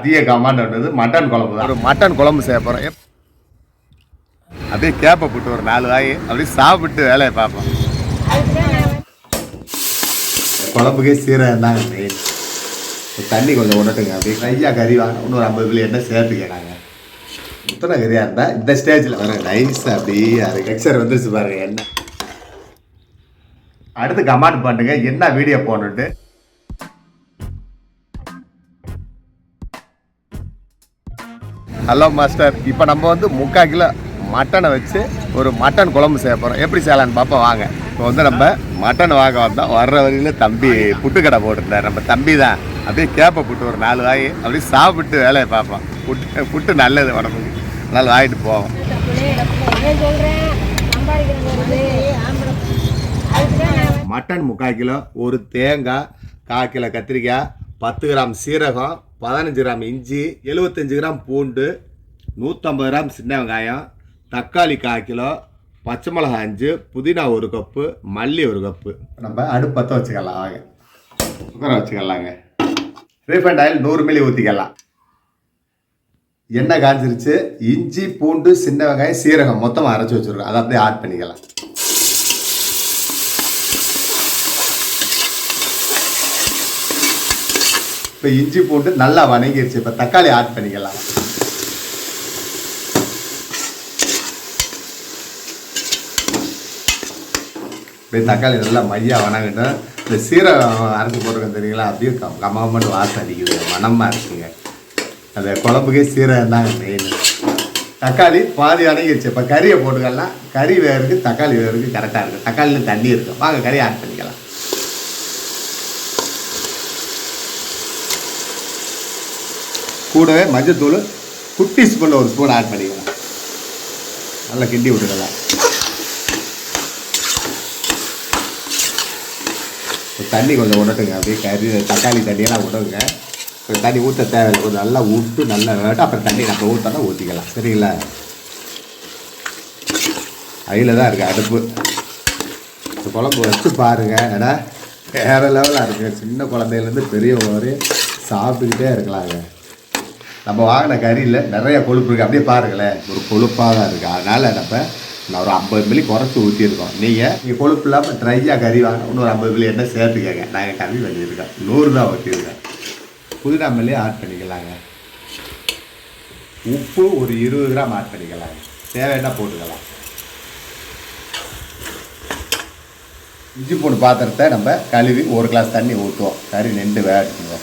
அதிக கமாண்ட் வந்தது. மட்டன் குழம்பு தான். ஒரு மட்டன் குழம்பு செய்ய போகிறோம் அப்படியே கேப்பை போட்டு ஒரு நாலு வாய் அப்படியே சாப்பிட்டு வேலையை பார்ப்போம். குழம்புக்கே சீரகம் தாங்க மெயின் தண்ணி கொஞ்சம் உடட்டுங்க அப்படியே கையா கறி வாங்க. இன்னொரு ஐம்பது கிலோ எண்ணெய் சேர்த்துக்கிறாங்க முத்தனை கறியாக இருந்தால் இந்த ஸ்டேஜில் வர நைஸாக அப்படியே அது எக்ஸர் வந்துருச்சு பாருங்க எண்ணெய். அடுத்து கமெண்ட் பண்ணுங்க. என்ன வீடியோ போடணுன்ட்டு ஹலோ மாஸ்டர் இப்போ நம்ம வந்து முக்கால் கிலோ மட்டனை வச்சு ஒரு மட்டன் குழம்பு செய்ய போகிறோம் எப்படி செய்யலான்னு பார்ப்போம் வாங்க. இப்போ வந்து நம்ம மட்டன் வாங்க வந்தோம். வர்ற வரையில் தம்பி புட்டு கடை போட்டிருந்தார். நம்ம தம்பி தான். அப்படியே கேப்பை புட்டு ஒரு நாலு வாங்கி அப்படியே சாப்பிட்டு வேலையை பார்ப்போம். புட்டு புட்டு நல்லது உடம்புக்கு. அதனால வாங்கிட்டு போவோம். மட்டன் முக்கால் கிலோ ஒரு தேங்காய் கால் கிலோ கத்திரிக்காய் பத்து கிராம் சீரகம் பதினஞ்சு கிராம் இஞ்சி எழுபத்தஞ்சி கிராம் பூண்டு நூற்றம்பது கிராம் சின்ன வெங்காயம் தக்காளி கால் கிலோ பச்சை மிளகா அஞ்சு புதினா ஒரு கப்பு மல்லி ஒரு கப்பு. நம்ம அடுப்பத்த வச்சுக்கலாம் வாங்க குக்கரை வச்சுக்கலாங்க. ரீஃபைண்ட் ஆயில் நூறு மில்லி ஊற்றிக்கலாம் எண்ணெய் காஞ்சிருச்சு. இஞ்சி பூண்டு சின்ன வெங்காயம் சீரகம் மொத்தமாக அரைச்சி வச்சுருக்கோம். அதை அப்படியே ஆட் பண்ணிக்கலாம். இப்போ இஞ்சி பூண்டு நல்லா வணங்கிடுச்சு இப்போ தக்காளி ஆட் பண்ணிக்கலாம். இப்போ தக்காளி நல்லா மையாக வணங்கட்டும். இந்த சீரகம் அரைச்சி போட்டிருக்கோம் தெரியுங்களா? அப்படியே கம் கம்மாமட்டு வாசம் அடிக்குது. மனமாக இருக்குங்க. அந்த குழம்புக்கே சீரகம் தாங்க மெயின் தக்காளி பாதி வணங்கிருச்சு. இப்போ கறியை போட்டுக்கலாம். கறி வேருக்கு தக்காளி வேருக்கு கரெக்டாக இருக்குது தக்காளியில் தண்ணி இருக்குது வாங்க கறி ஆட் பண்ணிக்கலாம். கூடவே மஞ்சத்தூள் குட்டி ஸ்பூனில் ஒரு ஸ்பூன் ஆட் பண்ணிக்கலாம் நல்லா கிண்டி விட்டுக்கலாம் தண்ணி கொஞ்சம் விடட்டுங்க அப்படியே கறி தக்காளி தண்ணியெல்லாம் விடுங்க கொஞ்சம் தண்ணி ஊற்ற தேவையில்லை. கொஞ்சம் நல்லா விட்டு நல்லா வேட்டும் அப்புறம் தண்ணி நம்ம ஊற்றோன்னா ஊற்றிக்கலாம் சரிங்களா? அதில் தான் இருக்குது அடுப்பு. இந்த குழம்பு வச்சு பாருங்கள் ஏன்னா வேறு லெவலாக இருக்குது சின்ன குழந்தையிலேருந்து பெரியவங்க வரையும் சாப்பிட்டுக்கிட்டே இருக்கலாங்க. நம்ம வாங்கின கறியில் நிறைய கொழுப்பு இருக்குது அப்படியே பாருங்களேன். ஒரு கொழுப்பாக தான் இருக்குது அதனால் நம்ம நான் ஒரு ஐம்பது மில்லி குறைச்சி ஊற்றிருக்கோம் நீங்கள் நீங்கள் கொழுப்பு இல்லாமல் ட்ரையாக கறி வாங்க இன்னொரு ஐம்பது மில்லி எண்ணெய் சேர்த்துக்கங்க. நாங்கள் கறி பண்ணியிருக்கோம் நூறு தான் ஊற்றிருக்கேன் புதினா மில்லி ஆட் பண்ணிக்கலாங்க. உப்பு ஒரு இருபது கிராம் ஆட் பண்ணிக்கலாங்க. தேவைன்னா போட்டுக்கலாம். இஞ்சி பூண்டு பாத்திரத்தை நம்ம கழுவி ஒரு கிளாஸ் தண்ணி ஊற்றுவோம் கறி நின்று வேகட்டுங்க.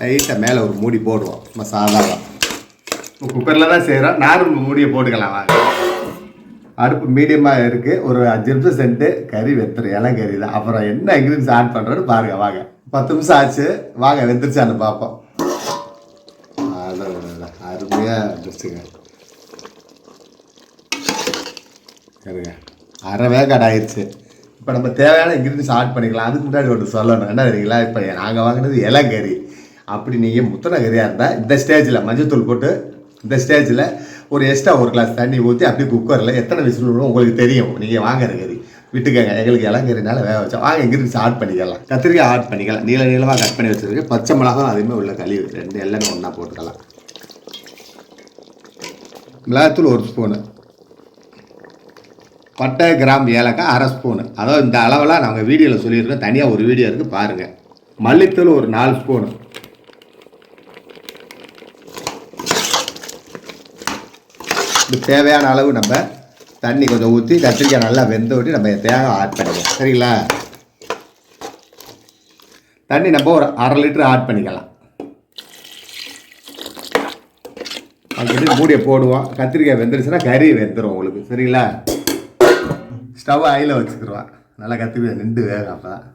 லைட்டாக மேலே ஒரு மூடி போடுவோம். நம்ம சாதாரணம் குக்கரில் தான் செய்கிறோம் நார்மல் மூடியை போட்டுக்கலாம் வாங்க. அடுப்பு மீடியமாக இருக்குது ஒரு அஞ்சு நிமிஷம் சென்ட்டு கறி வெத்துரும் இளம் கறி தான். அப்புறம் என்ன இன்க்ரீடியன்ஸ் ஆட் பண்ணுறோன்னு பாருங்க வாங்க. பத்து நிமிஷம் ஆச்சு. வாங்க வெந்துருச்சான்னு பார்ப்போம். அதான், அருமையாக வந்துருச்சுங்க. சரிங்க அரை வேக்காடு ஆயிடுச்சு. இப்போ நம்ம தேவையான இன்க்ரீடியன்ஸ் ஆட் பண்ணிக்கலாம். அதுக்கு முன்னாடி ஒன்று சொல்லணும். என்ன தெரியுங்களா? இப்போ நாங்கள் வாங்கினது இளங்கறி அப்படி நீங்கள் முத்தநகரியாக இருந்தால் இந்த ஸ்டேஜில் மஞ்சத்தூள் போட்டு இந்த ஸ்டேஜில் ஒரு எக்ஸ்ட்ரா ஒரு கிளாஸ் தண்ணி ஊற்றி அப்படியே குக்கரில் எத்தனை விசில் விடணும் உங்களுக்கு தெரியும். நீங்கள் வாங்குறது விட்டுக்கங்க. எங்களுக்கு இளங்கறினால வேக வச்சோம் வாங்க இங்கிருந்து ஆட் பண்ணிக்கலாம். கத்திரிக்காய் ஆட் பண்ணிக்கலாம். நீள நீளமாக கட் பண்ணி வச்சுருக்கு பச்சை மிளகாய் அதுவுமே உள்ள கழுவி ரெண்டு எல்லாமே ஒன்றா போட்டுக்கலாம். மிளகாத்தூள் ஒரு ஸ்பூனு பட்டை கிராம் ஏலக்காய் அரை ஸ்பூனு அதாவது இந்த அளவெல்லாம் நாங்கள் வீடியோவில் சொல்லியிருக்கோம். தனியாக ஒரு வீடியோ இருக்குது பாருங்கள் மல்லித்தூள் ஒரு நாலு ஸ்பூனு இது தேவையான அளவு நம்ம தண்ணி கொஞ்சம் ஊற்றி கத்திரிக்காய் நல்லா வெந்த விட்டு நம்ம தேங்காய் ஆட் பண்ணிக்கலாம். சரிங்களா? தண்ணி நம்ம ஒரு அரை லிட்டர் ஆட் பண்ணிக்கலாம். அப்படி மூடியை போடுவோம். கத்திரிக்காய் வெந்துருச்சுன்னா கறி வெந்துடும் உங்களுக்கு. சரிங்களா? ஸ்டவ் ஆயில் வச்சுக்கிடுவான் நல்லா கத்திரிக்காய் நின்று வேகும் அப்போ தான்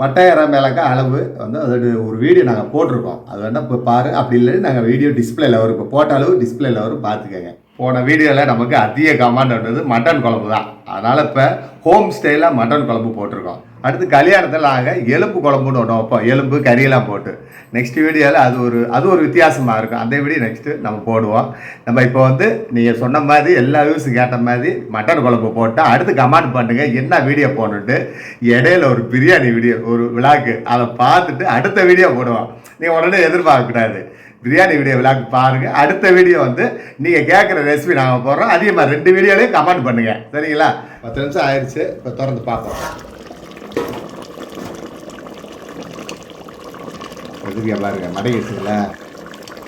பட்டாயிரம் மேலக்கா அளவு வந்து அதோட ஒரு வீடியோ நாங்கள் போட்டிருக்கோம். அது வேணால் இப்போ பாரு. அப்படி இல்லைன்னு நாங்கள் வீடியோ டிஸ்பிளேல வரும். இப்போ போட்ட அளவு டிஸ்பிளேல வரும். பார்த்துக்கோங்க. போன வீடியோவில் நமக்கு அதிக கமாண்ட் வந்தது மட்டன் குழம்பு தான். அதனால் இப்போ ஹோம் ஸ்டைலாக மட்டன் குழம்பு போட்டிருக்கோம். அடுத்து கல்யாணத்தில் ஆக எலும்பு குழம்புன்னு ஒன்று வைப்போம். எலும்பு கறியெல்லாம் போட்டு. நெக்ஸ்ட் வீடியோவில் அது ஒரு அது ஒரு வித்தியாசமாக இருக்கும். அந்த வீடியோ நெக்ஸ்ட்டு நம்ம போடுவோம். நம்ம இப்போ வந்து நீங்கள் சொன்ன மாதிரி எல்லா வியூஸும் கேட்ட மாதிரி மட்டன் குழம்பு போட்டால் அடுத்து கமெண்ட் பண்ணுங்கள் என்ன வீடியோ போடணுன்ட்டு இடையில ஒரு பிரியாணி வீடியோ ஒரு விழாக்கு அதை பார்த்துட்டு அடுத்த வீடியோ போடுவோம். நீங்கள் உடனே எதிர்பார்க்கக்கூடாது. பிரியாணி வீடியோ விளாக் பாருங்கள் அடுத்த வீடியோ வந்து நீங்கள் கேட்குற ரெசிபி நாங்கள் போடுறோம். அதே மாதிரி ரெண்டு வீடியோலையும் கமெண்ட் பண்ணுங்கள் சரிங்களா? பத்து நிமிஷம் ஆயிடுச்சு இப்போ திறந்து பார்ப்போம். வெதுக்கிய பாருங்க மடங்கிடுச்சுங்களா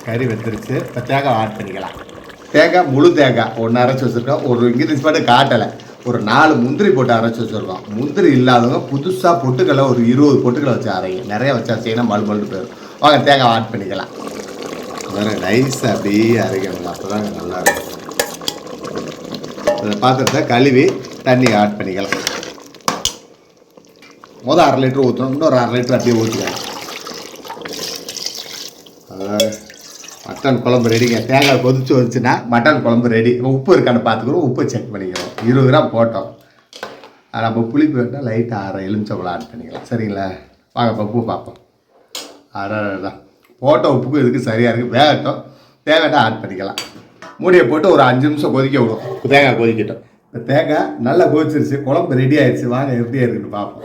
கறி வெந்துருச்சு. இப்போ தேங்காய் ஆட் பண்ணிக்கலாம். தேங்காய் முழு தேங்காய். ஒன்று அரைச்சி வச்சுருக்கோம். ஒரு இன்க்ரீடியன்ஸ் மட்டும் காட்டலை. ஒரு நாலு முந்திரி போட்டு அரைச்சி வச்சுருக்கோம். முந்திரி இல்லாதவங்க புதுசாக பொட்டுக்களை ஒரு இருபது பொட்டுக்களை வச்சு அரைங்க. நிறைய வச்சா செய்யணும் மழு மழுட்டு போயிடும். வாங்க தேங்காய் ஆட் பண்ணிக்கலாம். வேறு நைஸ் அப்படியே அரைக்கணுங்க அப்போ தாங்க நல்லாயிருக்கும் அந்த பாத்திரத்தை கழுவி தண்ணி ஆட் பண்ணிக்கலாம். மொதல் அரை லிட்டர் ஊற்றணும் இன்னொரு அரை லிட்டர் அப்படியே ஊற்றிக்கலாம் மட்டன் குழம்பு ரெடிங்க தேங்காய் கொதிச்சு வந்துச்சுன்னா மட்டன் குழம்பு ரெடி உப்பு இருக்கான்னு பார்த்துக்கிறோம் உப்பு செக் பண்ணிக்கிறோம் இருபது கிராம் போட்டோம். நம்ம புளிப்பு வேண்டாம் லைட்டாக அரை எலுமிச்சம்பழம் ஆட் பண்ணிக்கலாம். சரிங்களா? வாங்க இப்போ உப்பு பார்ப்போம். அரை தான் போட்ட உப்புக்கும் இதுக்கு சரியாக இருக்குது வேகட்டும். தேங்காய் ஆட் பண்ணிக்கலாம். மூடியை போட்டு ஒரு அஞ்சு நிமிஷம் கொதிக்க விடும். தேங்காய் கொதிக்கட்டும். இப்போ தேங்காய் நல்லா கொதிச்சிருச்சு. குழம்பு ரெடி ஆயிடுச்சு வாங்க எப்படி இருக்குன்னு பார்ப்போம்.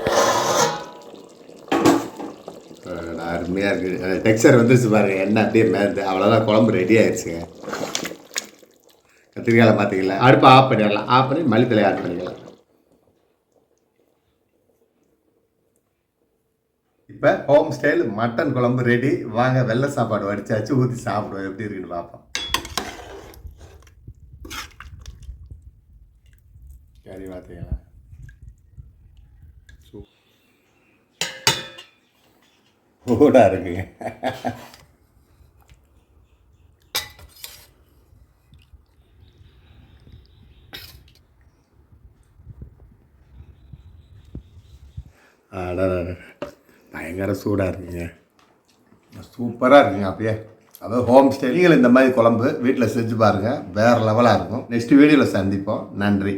அருமையாக இருக்குது டெக்ஸ்சர் வந்துருச்சு பாருங்க. எண்ணெய் அப்படியே மேந்து. அவ்வளோதான் குழம்பு ரெடி ஆயிடுச்சுங்க கத்திரிக்காயில் பார்த்தீங்களா அடுப்பை ஆஃப் பண்ணிடலாம். ஆஃப் பண்ணி மல்லித்தலை ஆட் பண்ணிக்கலாம். இப்போ ஹோம் ஸ்டைல் மட்டன் குழம்பு ரெடி வாங்க வெள்ளை சாப்பாடு வடிச்சாச்சு ஊற்றி சாப்பிடுவோம். எப்படி இருக்குன்னு பார்ப்போம். சரி பார்த்தீங்களா சூடாக இருக்குங்க ஆடா பயங்கர சூடாக இருக்குங்க. சூப்பராக இருக்குங்க அப்படியே. அதாவது ஹோம் ஸ்டே நீங்கள் இந்த மாதிரி குழம்பு வீட்டில் செஞ்சு பாருங்கள் வேறு லெவலாக இருக்கும். நெக்ஸ்ட் வீடியோவில் சந்திப்போம். நன்றி.